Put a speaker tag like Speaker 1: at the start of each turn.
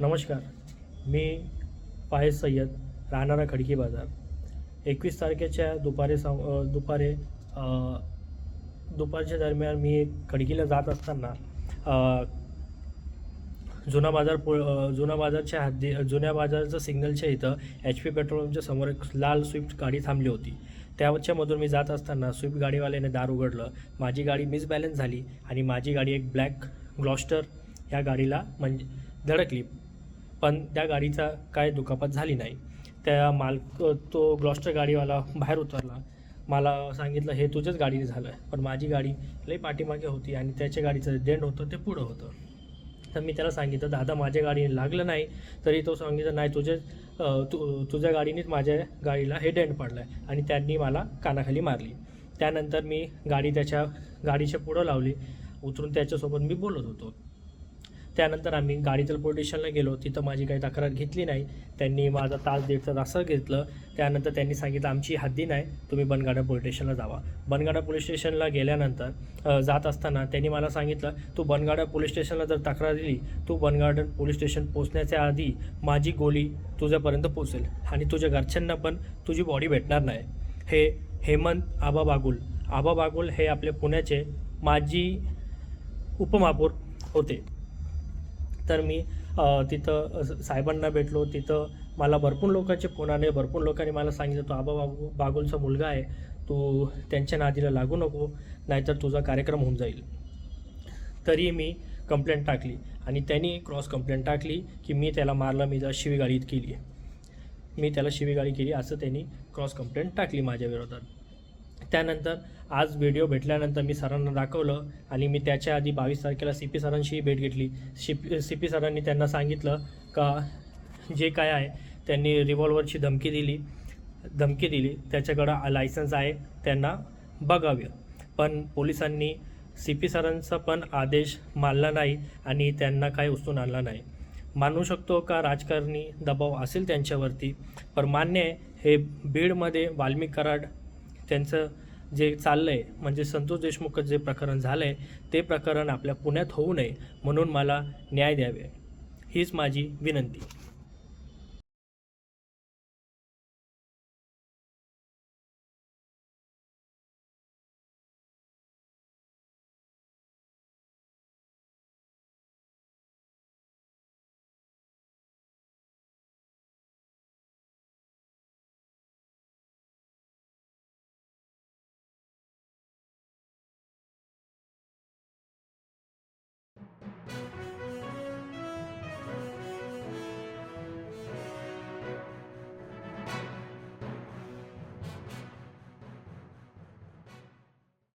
Speaker 1: नमस्कार. मी फायज सय्यद राहणारा खडकी बाजार. एकवीस तारखेच्या दुपारी सा दुपारे दुपारी दुपारच्या दरम्यान मी खडकीला जात असताना जुना बाजार पो जुना बाजारच्या हद्दी जुन्या बाजारचं सिग्नलच्या इथं एच पी पेट्रोल पंपच्या समोर एक लाल स्विफ्ट गाडी थांबली होती. त्याच्यामधून मी जात असताना स्विफ्ट गाडीवाल्याने दार उघडलं. माझी गाडी मिसबॅलन्स झाली आणि माझी गाडी एक ब्लॅक ग्लॉस्टर या गाडीला म्हणजे धडकली. पण त्या गाडीचा काय दुखापत झाली नाही. त्या मालक तो ग्लॉस्टर गाडीवाला बाहेर उतरला. मला सांगितलं हे तुझ्याच गाडीने झालं आहे पण माझी गाडी लई पाठीमागे होती आणि त्याच्या गाडीचं डेंट होतं ते पुढं होतं. तर मी त्याला सांगितलं दादा माझ्या गाडीने लागलं नाही. तरी तो सांगितलं नाही तुझे तु तुझ्या गाडीनेच माझ्या गाडीला हे डेंट पडलं आहे आणि त्यांनी मला कानाखाली मारली. त्यानंतर मी गाडी त्याच्या गाडीच्या पुढं लावली. उतरून त्याच्यासोबत मी बोलत होतो. त्यानंतर आम्ही गाडीतल पोलीस स्टेशनला गेलो तिथं माझी काही तक्रार घेतली नाही. त्यांनी माझा तास दीडचा तास घेतलं. त्यानंतर त्यांनी सांगितलं आमची हद्दी नाही. तुम्ही बनगाडा पोलीस स्टेशनला जावा. बनगाडा पोलीस स्टेशनला गेल्यानंतर जात असताना त्यांनी मला सांगितलं तू बनगाडा पोलीस स्टेशनला जर तक्रार दिली तू बनगाडा पोलीस स्टेशन पोचण्याच्या आधी माझी गोली तुझ्यापर्यंत पोचेल आणि तुझ्या घरच्यांना पण तुझी बॉडी भेटणार नाही. हे हेमंत आबा बागुल. आबा बागुल हे आपले पुण्याचे माजी उपमहापौर होते. तर मी तिथं साहेबांना भेटलो. तिथं मला भरपूर लोकांचे फोन आले. भरपूर लोकांनी मला सांगितलं तो आबा बागू बागुलचा मुलगा आहे. तू त्यांच्या नादीला लागू नको नाहीतर तुझा कार्यक्रम होऊन जाईल. तरी मी कंप्लेंट टाकली आणि त्यांनी क्रॉस कंप्लेंट टाकली की मी त्याला मारलं मी जर शिवीगाळीत केली मी त्याला शिवीगाळी केली असं त्यांनी क्रॉस कंप्लेंट टाकली माझ्या विरोधात. त्यानंतर आज व्हिडिओ भेटल्यानंतर मी सरांना दाखवलं आणि मी त्याच्या आधी बावीस तारखेला सी पी सरांशीही भेट घेतली. सी पी सी पी सरांनी त्यांना सांगितलं का जे काय आहे त्यांनी रिव्हॉल्वरची धमकी दिली. धमकी दिली. त्याच्याकडं लायसन्स आहे त्यांना बघावं. पण पोलिसांनी सी पी सरांचा पण आदेश मानला नाही आणि त्यांना काय उचलून आणला नाही. मानू शकतो का राजकारणी दबाव असेल त्यांच्यावरती पण मान्य आहे हे बीडमध्ये वाल्मिक कराड त्यांचं जे चाललं आहे म्हणजे संतोष देशमुख जे प्रकरण झालं आहे ते प्रकरण आपल्या पुण्यात होऊ नये म्हणून मला न्याय द्यावे. हीच माझी विनंती.